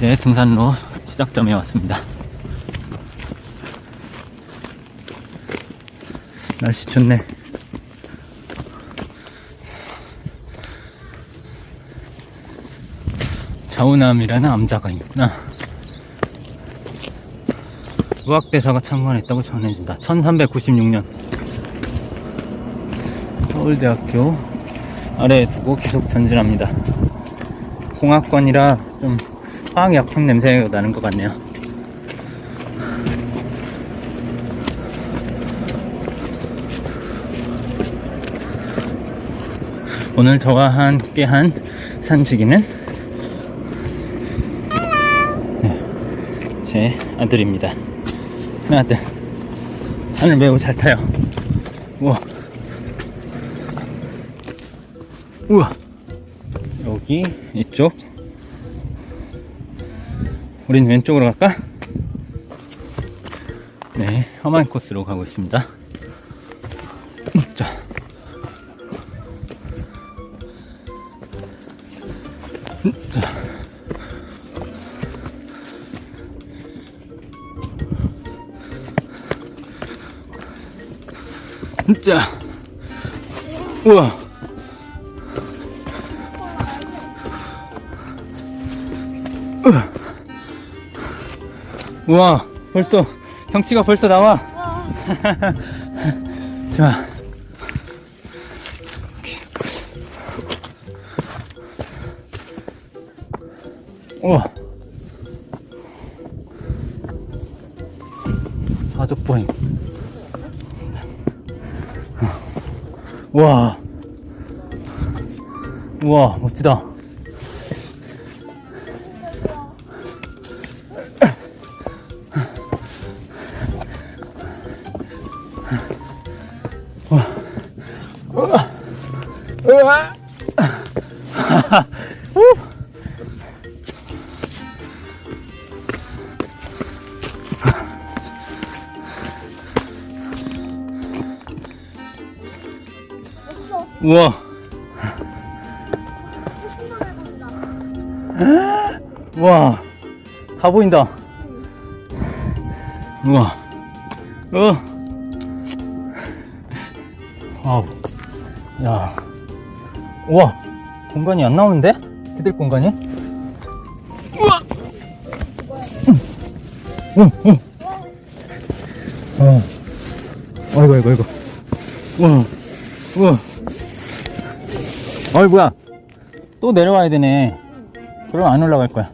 이제 등산로 시작점에 왔습니다. 날씨 좋네. 자우남이라는 암자가 있구나. 의학대사가 창건했다고 전해진다. 1396년. 서울대학교 아래에 두고 계속 전진합니다. 공학관이라 좀 화학 약품 냄새가 나는 것 같네요. 오늘 저와 함께 한 산지기는 네, 제 아들입니다. 내 아들. 산을 매우 잘 타요. 우와. 우와. 여기, 이쪽. 우린 왼쪽으로 갈까? 네, 험한 코스로 가고 있습니다. 음, 자. 음, 자. 음, 자. 우와. 우와, 벌써, 형치가 벌써 나와. 자. 우와. 사족 보행. 우와. 우와, 멋지다. 우! 우와. 우와. 다 보인다. 우와. 어. 와우. 야. 우와. 공간이 안 나오는데? 기댈 공간이? 우와. 응, 응. 어. 아이고, 아이고, 아이고. 우와. 우와. 어이, 뭐야. 또 내려와야 되네. 그럼 안 올라갈 거야.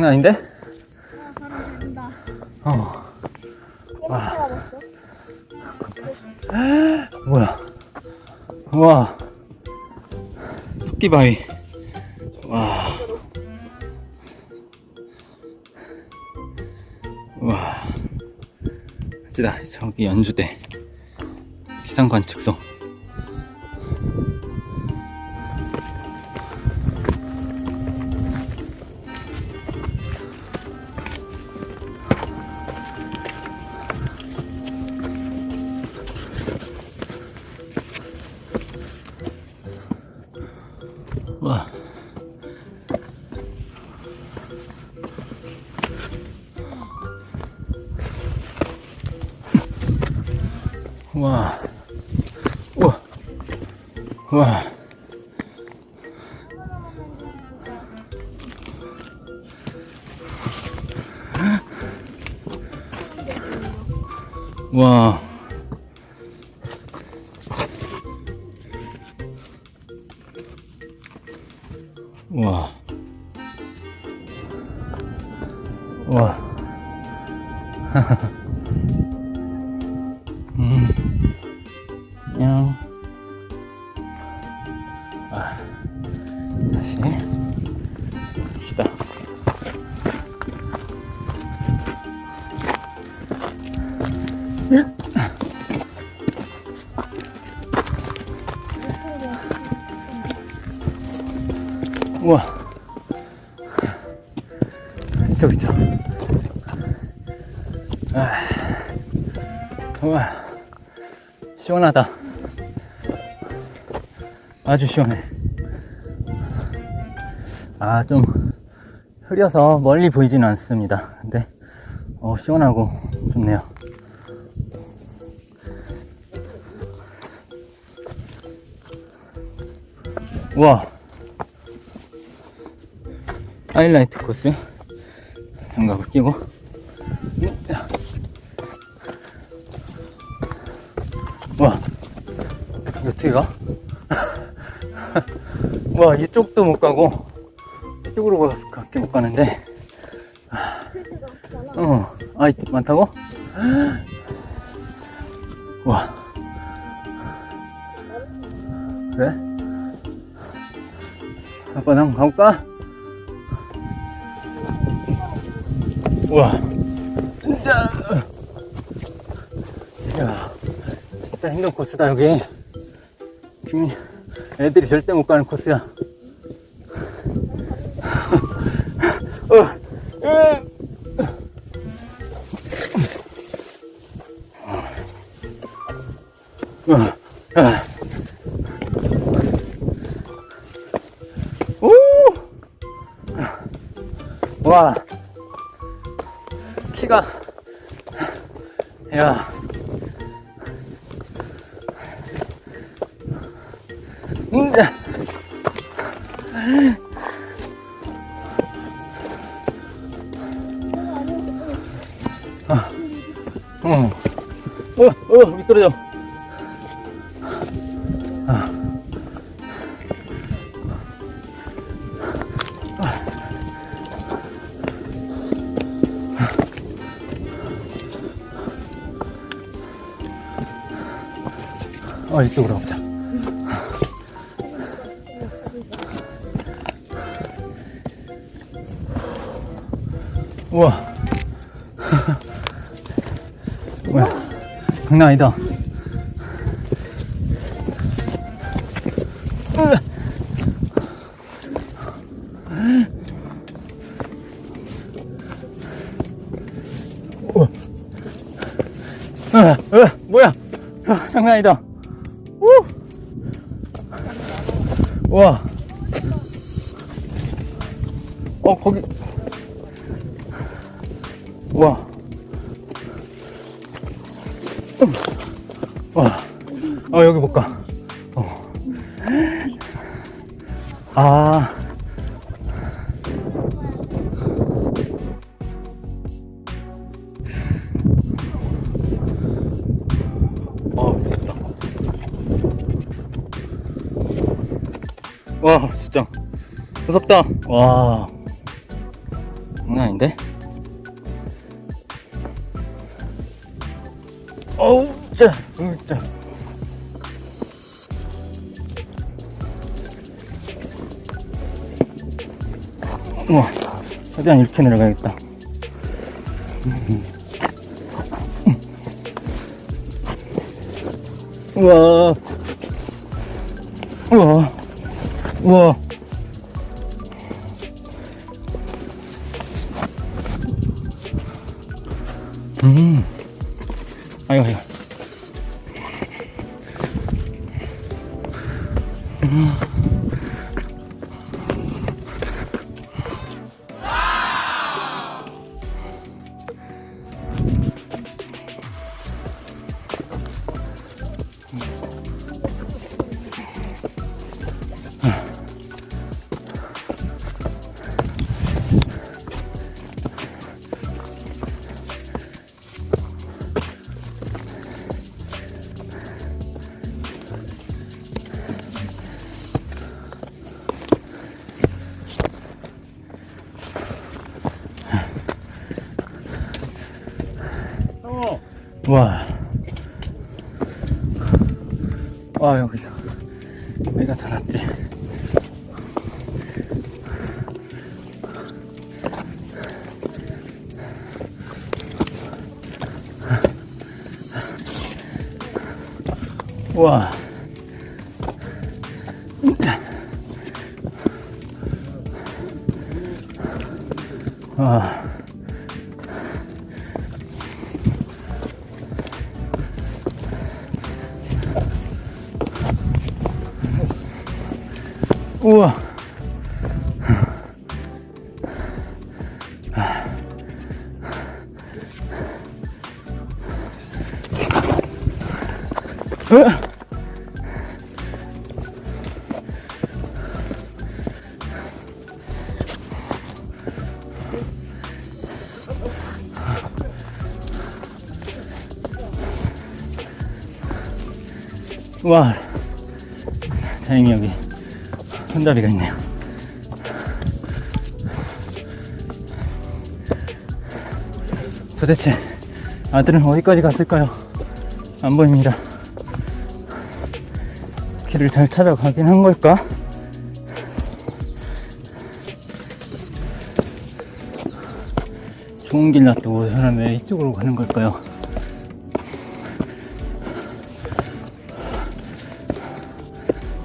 장난 아닌데? 아, 바람 잡는다. 어. 와. 잡았어? 뭐야. 우와. 토끼바위. 와. 와. 멋지다. 저기 연주대. 기상관측소. 와. 우와. 와. 와. 와. 와. 냥. 아. 다시. 갑시다. 우와. 이쪽, 이쪽. 우와, 시원하다. 아주 시원해. 아, 좀 흐려서 멀리 보이진 않습니다. 근데, 어, 시원하고 좋네요. 우와. 하이라이트 코스. 장갑을 끼고. 자. 와, 이거 어떻게 가? 와, 이쪽도 못 가고, 이쪽으로 가- 밖에 못 가는데, 없잖아. 어, 아이, 많다고? 와. 그래? 아빠, 나 한번 가볼까? 우와. 진짜. 야, 진짜 힘든 코스다, 여기. 김, 애들이 절대 못 가는 코스야. 어, 어, 미끄러져. 어, 이쪽으로 가보자. 우와. 뭐야. 장난 아니다. 아, 아, 뭐야. 아, 장난 아니다. 우! 와. 어, 여기 못 가. 어. 아. 어, 무섭다. 와, 진짜. 무섭다. 와. 장난 아닌데? 어우, 짜, 으, 짜. 우와, 최대한 이렇게 내려가야겠다. 우와, 우와, 우와. 음, 와. 와, 여기. 낫지. 와. 와. 와, 다행히 여기 손잡이가 있네요. 도대체 아들은 어디까지 갔을까요? 안 보입니다. 길을 잘 찾아가긴 한 걸까? 좋은 길 놔두고 사람 왜 이쪽으로 가는 걸까요?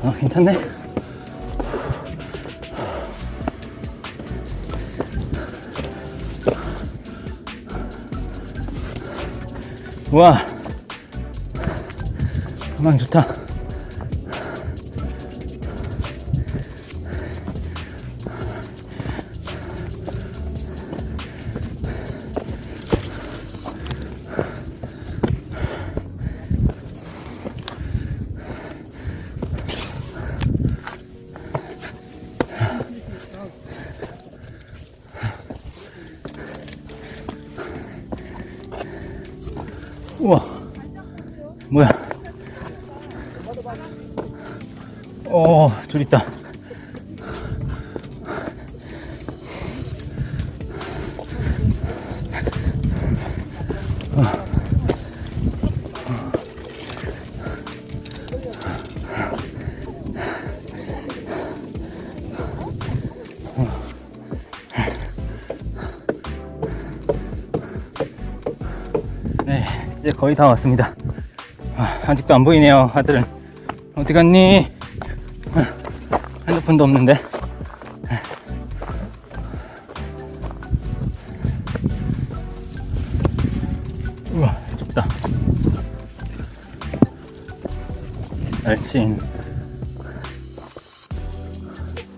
아, 괜찮네. 우와. 음악 좋다. 어, 줄 있다. 네, 이제 거의 다 왔습니다. 아, 아직도 안 보이네요, 아들은. 어디 갔니? 아, 핸드폰도 없는데. 우와, 좁다. 날씬.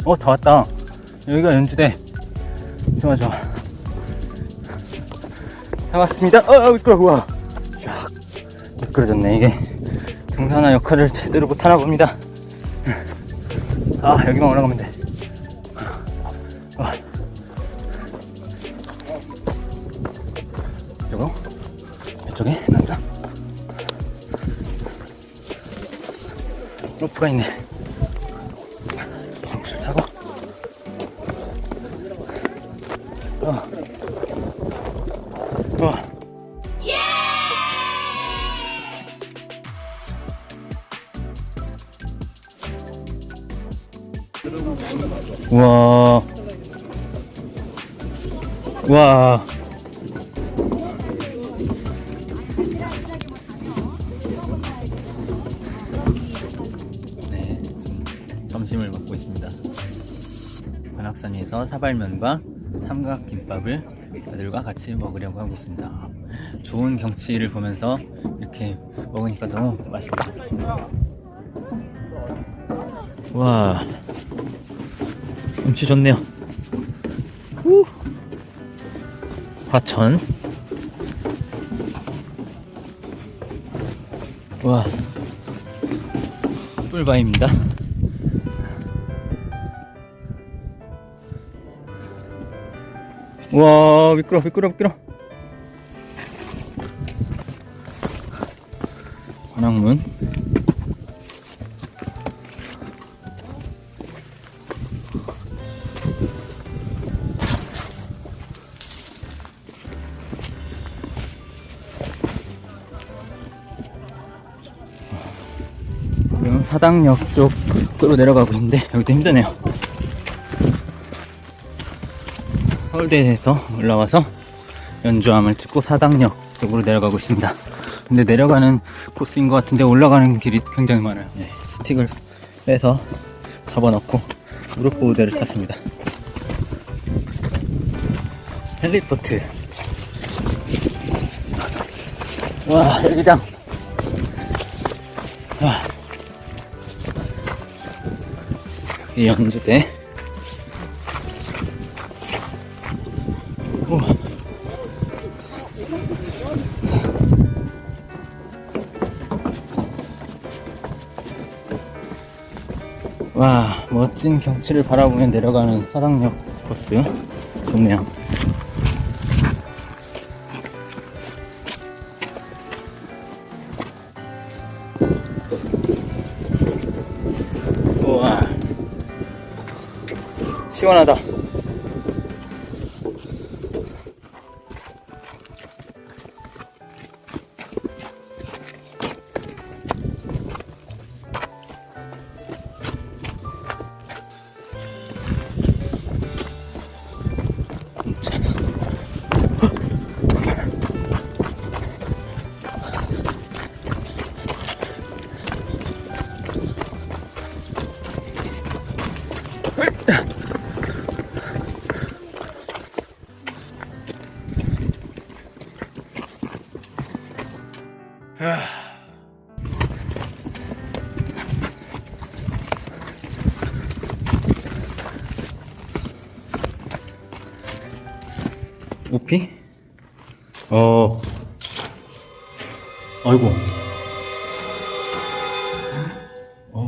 어, 다 왔다. 여기가 연주대. 좋아, 좋아. 다 왔습니다. 아, 미끄러워. 우와. 쫙. 미끄러졌네, 이게. 등산화 역할을 제대로 못하나 봅니다. 아, 여기만 올라가면 돼. 아. 이쪽으로? 이쪽에? 난다. 로프가 있네. 로프를 타고. 아들과 같이 먹으려고 하고 있습니다. 좋은 경치를 보면서 이렇게 먹으니까 너무 맛있다. 와, 경치 좋네요. 후. 과천. 와, 뿔바입니다. 와, 미끄러, 미끄러, 미끄러. 관악문. 사당역 쪽으로 내려가고 있는데 여기도 힘드네요. 서울대에서 올라와서 연주함을 찍고 사당역 쪽으로 내려가고 있습니다. 근데 내려가는 코스인 것 같은데 올라가는 길이 굉장히 많아요. 네, 스틱을 빼서 접어넣고 무릎 보호대를 찼습니다. 헬리포트. 와, 헬기장. 와. 이 연주대. 멋진 경치를 바라보며 내려가는 사당역 코스. 좋네요. 우와. 시원하다.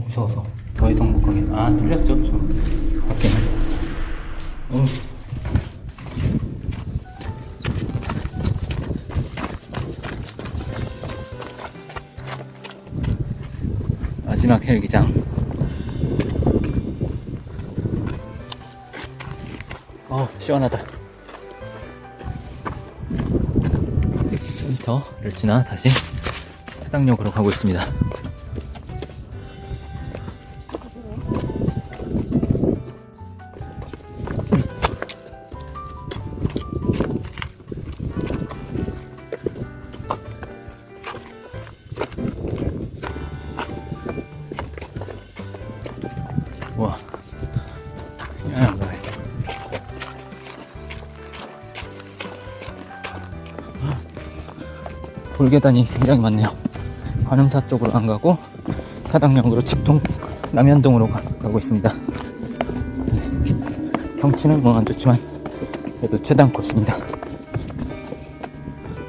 무서워서. 더 이상 못 가겠네. 아, 뚫렸죠? 저. 밖에는. 어. 마지막 헬기장. 어, 시원하다. 센터를 지나 다시 해당역으로 가고 있습니다. 돌계단이 굉장히 많네요. 관음사 쪽으로 안 가고 사당역으로 직통 남현동으로 가, 고 있습니다. 네. 경치는 뭐 안 좋지만 그래도 최단 코스입니다.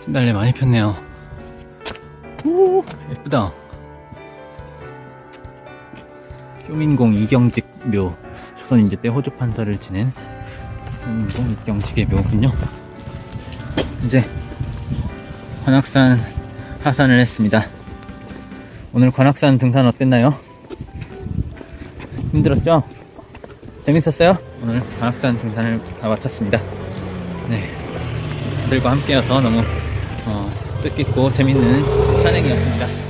신달래 많이 폈네요. 오 예쁘다. 효민공 이경직 묘 조선인제 때 호주 판사를 지낸 효민공 이경직의 묘군요. 이제 관악산 하산을 했습니다. 오늘 관악산 등산 어땠나요? 힘들었죠? 재밌었어요? 오늘 관악산 등산을 다 마쳤습니다. 네. 들과 함께여서 너무 어, 뜻깊고 재밌는 산행이었습니다.